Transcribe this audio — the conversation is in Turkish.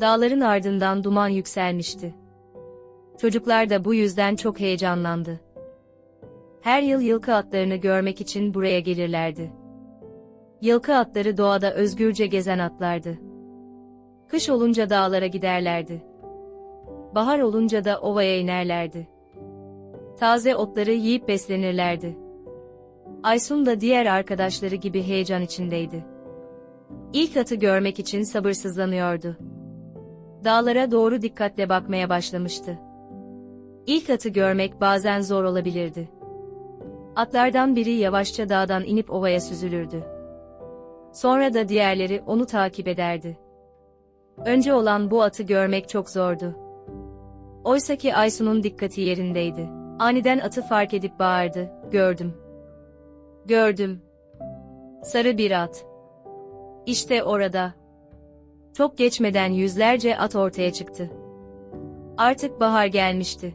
Dağların ardından duman yükselmişti. Çocuklar da bu yüzden çok heyecanlandı. Her yıl yılkı atlarını görmek için buraya gelirlerdi. Yılkı atları doğada özgürce gezen atlardı. Kış olunca dağlara giderlerdi. Bahar olunca da ovaya inerlerdi. Taze otları yiyip beslenirlerdi. Aysun da diğer arkadaşları gibi heyecan içindeydi. İlk atı görmek için sabırsızlanıyordu. Dağlara doğru dikkatle bakmaya başlamıştı. İlk atı görmek bazen zor olabilirdi. Atlardan biri yavaşça dağdan inip ovaya süzülürdü. Sonra da diğerleri onu takip ederdi. Önce olan bu atı görmek çok zordu. Oysaki Aysun'un dikkati yerindeydi. Aniden atı fark edip bağırdı, gördüm. Gördüm. Sarı bir at. İşte orada. Çok geçmeden yüzlerce at ortaya çıktı. Artık bahar gelmişti.